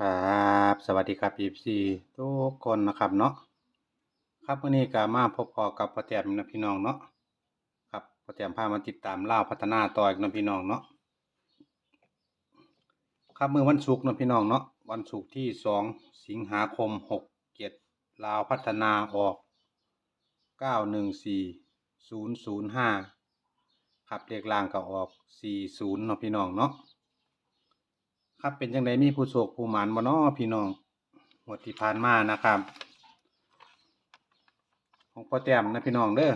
ครับสวัสดีครับ FC ทุกคนนะครับเนาะครับวันนี้ก็มาพบพอกับพ่อแต้มนะพี่น้องเนาะครับพ่อแต้มพามาติดตามล่าวพัฒนาต่ออีกนะพี่น้องเนาะครับเมื่อวันศุกร์นะพี่น้องเนาะวันศุกร์ที่สองสิงหาคมหกเจ็ดลาวพัฒนาออกเก้าหนึ่งสี่ศูนย์ศูนย์ห้าครับเลขล่างก็ออกสี่ศูนย์นะพี่น้องเนาะ ครับเป็นจังไดมีผู้โชคผู้หมานบ่น้อพี่น้องงวดที่ผ่านมานะครับ ของพ่อแต้มนะพี่น้องเด้อ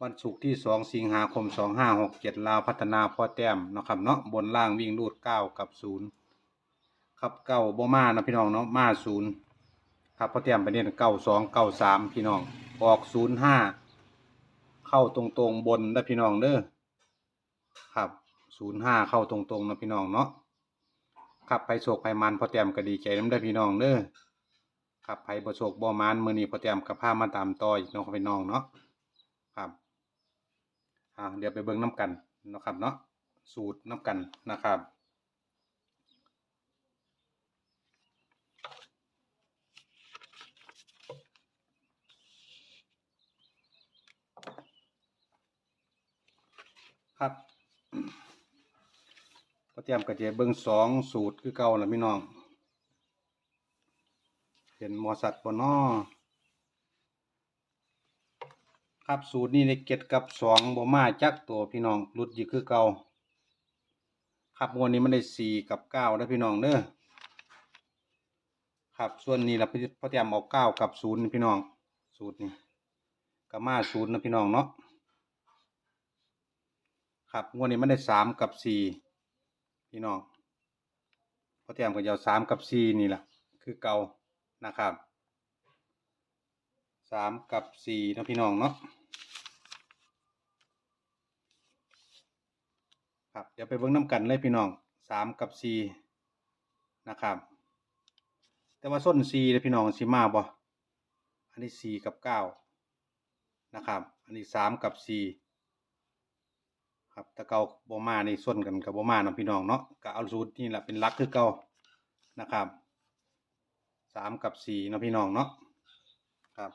วันศุกร์ที่สองสิงหาคมสองห้าหกเจ็ดลาวพัฒนาพ่อแต้มนะครับเนาะบนล่างวิ่งรูดเก้ากับศูนย์ครับเก้าบ่มานะพี่น้องเนาะมาศูนย์ครับพ่อแต้มไปเน้นเก้าสองเก้าสามพี่น้องออกศูนย์ห้าเข้าตรงๆบนนะพี่น้องเด้อครับศูนย์ห้าเข้าตรงๆนะพี่น้องเนาะ ครับไผโศกไผมันพอแต้มก็ดีใจน้ำได้พี่น้องเด้อครับไผบ่โศกบ่มันมื้อนี้พอแต้มก็พามาตามต่ออีกเนาะพี่น้องเนาะครับอ่าเดี๋ยวไปเบิ่งน้ำกันนะครับเนาะสูตรน้ำกันนะครับครับ เตรียมกระเจียเบิ้งสองสูตรคือเก่าแล้วพี่น้อง เห็นมอสัตว์บนนอครับสูตรนี้ในเก็ดกับสองบ่มาจักตัวพี่น้องรุดอยู่คือเก่าครับวันนี้มันได้สี่กับเก้าแล้วพี่น้องเด้อครับส่วนนี้เราพอเตรียมเอาเก้ากับศูนย์พี่น้อง สูตรนี้กับมาศูนย์นะพี่น้องเนาะครับวันนี้มันได้สามกับสี่ พี่น้องพอเตรียมกับยาวสามกับสี่นี่แหละคือเก่านะครับสามกับสี่นะพี่น้องเนาะครับเดี๋ยวไปเบิ่งน้ำกันเลยพี่น้องสามกับสี่นะครับแต่ว่าส้นสี่เลยพี่น้องสิมาบ่อันนี้สี่กับเก้านะครับ อันนี้สามกับสี่ ครับถ้าเก่าบ่มานี่ส่วนกันกับบ่มาเนาะพี่น้องเนาะก็เอาสูตรนี่แหละเป็นลักคือเก่านะครับสามกับสี่เนาะพี่น้องเนาะครับ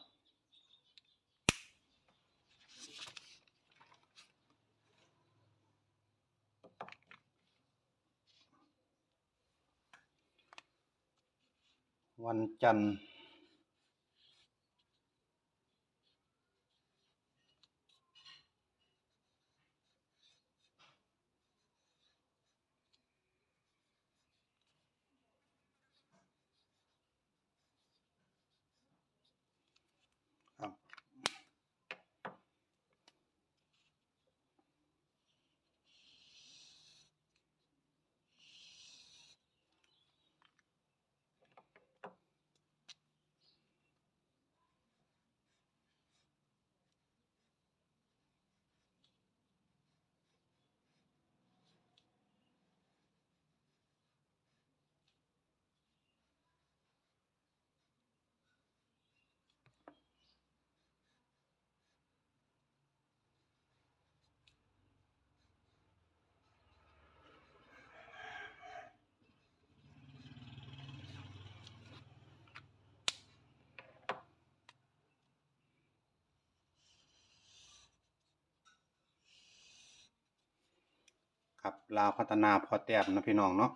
วันจันทร์ ครับลาวพัฒนาพอแต้มนะพี่น้องเนาะ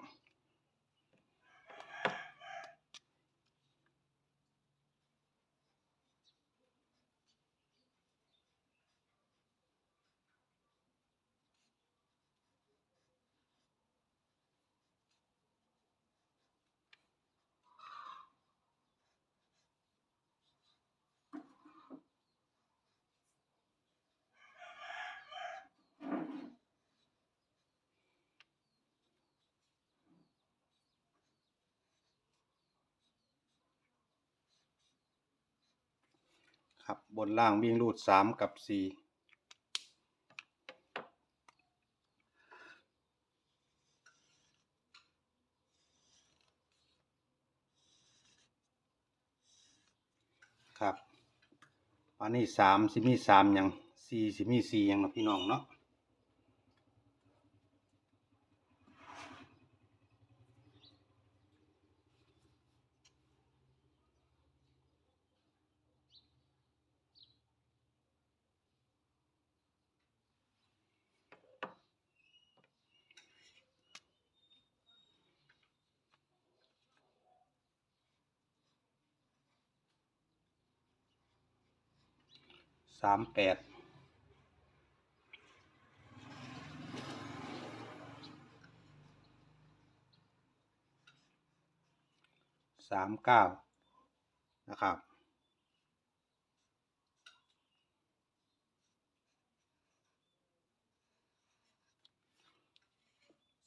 ครับบนล่างวิ่งรูดสามกับสี่ครับอันนี้สามสิมีสามยังสี่สิมีสี่ยังนาะพี่น้องเนาะ สามแปดสามเก้านะครับ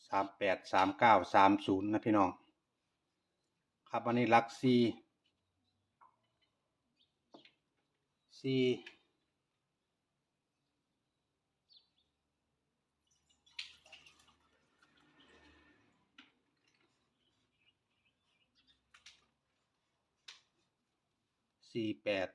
สามแปดสามเก้าสามศูนย์นะพี่น้อง ครับวันนี้ลักซีซี สี่แปด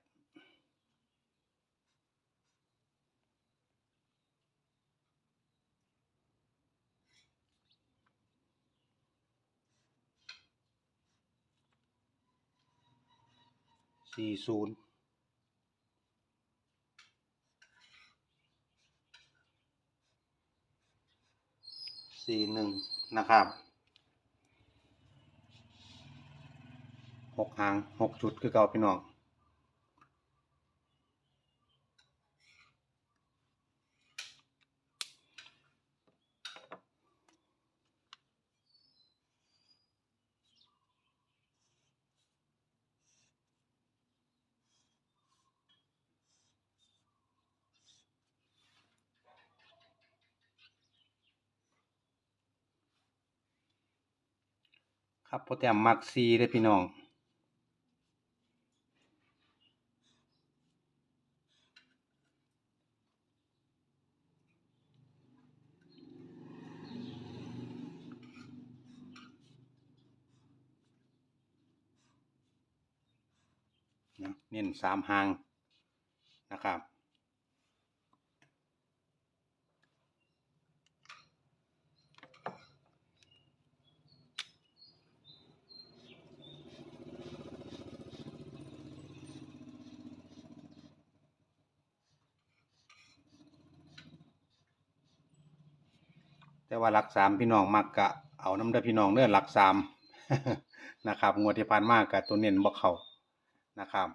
สี่ศูนย์สี่หนึ่งนะครับหกหางหกจุดคือเก่าพี่น้อง ครับโปรแกรมมักซีเลยพี่น้องเนาะเน้นสามหางนะครับ แต่ว่าหลักสามพี่น้องมักกะเอาน้ำเด้อพี่น้องเด้อหลักสามนะครับงวดที่ผ่านมากกะตัวเน้นบ่เขานะครับ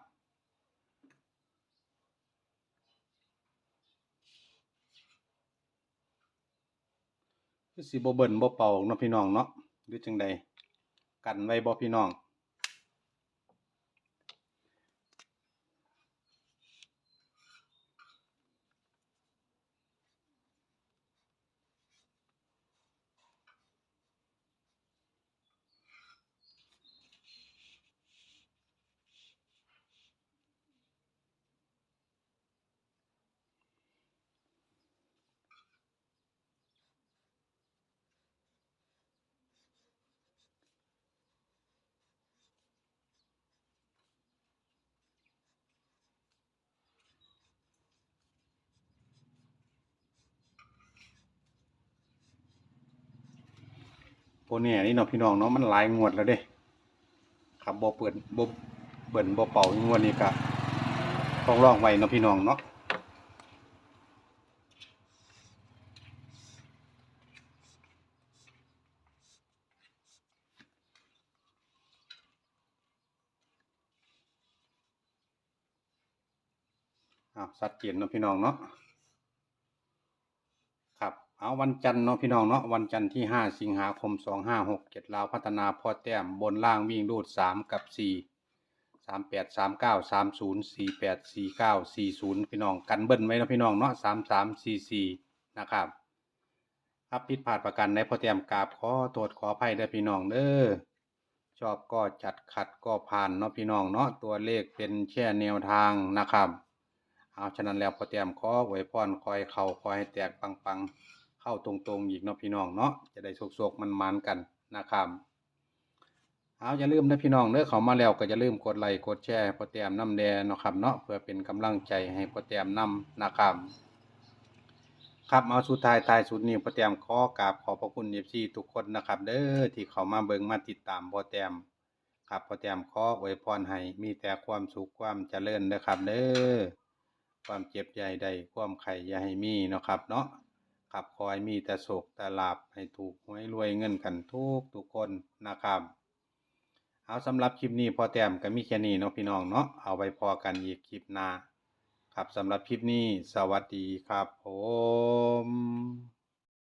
สิบ่เบิ่นบ่เป่าเนาะพี่น้องเนาะหรือจังใดกันไว้บ่พี่น้อง โบเนี่ยนี่เนาะพี่น้องเนาะมันหลายงวดแล้วเด้ครับบ่เปิดบ่เบิ่นบ่เป่างวดนี้ก็ต้องลองไว้เนาะพี่น้องเนาะอ้าวชัดเจนเนาะพี่น้องเนาะ เอาวันจันทร์เนาะพี่น้องเนาะวันจันทร์ที่ห้าสิงหาคมสองห้าหกเจ็ดลาวพัฒนาพอแต้มบนล่างวิ่งรูดสามกับสี่สามแปดสามเก้าสามศูนย์สี่แปดสี่เก้าสี่ศูนย์พี่น้องกันเบิ้ลไว้นะพี่น้องเนาะสามสามสี่สี่นะครับ ครับผิดพลาดประกันในพอแต้มกราบขอโทษขออภัยเด้พี่น้องเด้อชอบก็จัดขัดก็ผ่านเนาะพี่น้องเนาะตัวเลขเป็นแค่แนวทางนะครับ เอาฉะนั้นแล้วพอเตรียมขอไว้พรคอยเข่าคอยแตกปังๆ เข้าตรงๆอีกเนาะพี่น้องเนาะจะได้โศกๆมันๆกันนะครับเอาอย่าลืมนะพี่น้องเด้อเขามาแล้วก็อย่าลืมกดไลค์กดแชร์พอเตียมน้ำแดงเนาะครับเนาะเพื่อเป็นกำลังใจให้พอเตรียมนำนะครับครับเอาสุดท้ายท้ายสุดนี้พอเตียมขอกราบขอพระคุณเอฟซีทุกคนนะครับ เด้อที่เขามาเบิ่งมาติดตามพอเตียมครับพอเตียมขออวยพรให้มีแต่ความสุขความเจริญเด้อครับ เด้อความเจ็บใหญ่ใดความไข่อย่าให้มีเนาะครับเนาะ ขับคอยมีแต่โศกแต่ลาบให้ถูกหวยรวยเงินกันทุกทุกคนนะครับ เอาสำหรับคลิปนี้พอแต้มก็มีแค่นี้เนาะพี่น้องเนาะเอาไว้พอกันอีกคลิปหน้าครับสำหรับคลิปนี้สวัสดีครับผม